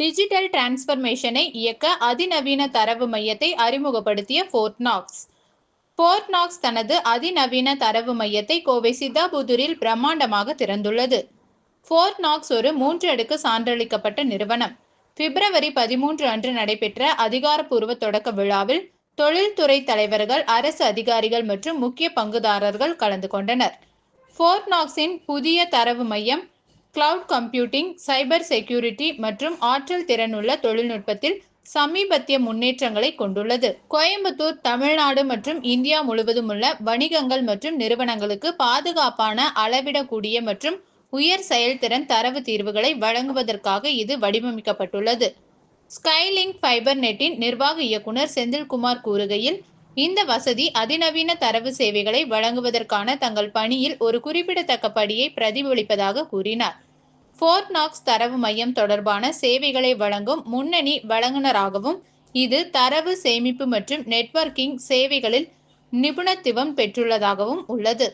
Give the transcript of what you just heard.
Digital டிரான்ஸ்ஃபர்மேஷனை இயக்க அதிநவீன தரவு மையத்தை அறிமுகப்படுத்திய ஃபோர்ட்நாக்ஸ் ஃபோர்ட்நாக்ஸ் தனது அதிநவீன தரவு மையத்தை கோவை சித்தாபுதூரில் பிரம்மாண்டமாக திறந்துள்ளது. ஃபோர்ட்நாக்ஸ் ஒரு மூன்று அடுக்கு சான்றளிக்கப்பட்ட நிறுவனம். பிப்ரவரி பதிமூன்று அன்று நடைபெற்ற அதிகாரப்பூர்வ தொடக்க விழாவில் தொழில்துறை தலைவர்கள் அரசு அதிகாரிகள் மற்றும் முக்கிய பங்குதாரர்கள் கலந்து கொண்டனர். ஃபோர்ட்நாக்ஸின் புதிய தரவு மையம் கிளவுட் கம்ப்யூட்டிங் சைபர் செக்யூரிட்டி மற்றும் ஆற்றல் திறனுள்ள தொழில்நுட்பத்தில் சமீபத்திய முன்னேற்றங்களை கொண்டுள்ளது. கோயம்புத்தூர் தமிழ்நாடு மற்றும் இந்தியா முழுவதும் உள்ள வணிகங்கள் மற்றும் நிறுவனங்களுக்கு பாதுகாப்பான அளவிடக்கூடிய மற்றும் உயர் செயல்திறன் தரவு தீர்வுகளை வழங்குவதற்காக இது வடிவமைக்கப்பட்டுள்ளது. ஸ்கைலிங்க் ஃபைபர் நெட்டின் நிர்வாக இயக்குனர் செந்தில்குமார் கூறுகையில் இந்த வசதி அதிநவீன தரவு சேவைகளை வழங்குவதற்கான தங்கள் பணியில் ஒரு குறிப்பிடத்தக்க படியை பிரதிபலிப்பதாக கூறினார். ஃபோர்ட்நாக்ஸ் தரவு மையம் தொடர்பான சேவைகளை வழங்கும் முன்னணி வழங்குனராகவும் இது தரவு சேமிப்பு மற்றும் நெட்வொர்க்கிங் சேவைகளில் நிபுணத்துவம் பெற்றுள்ளதாகவும் உள்ளது.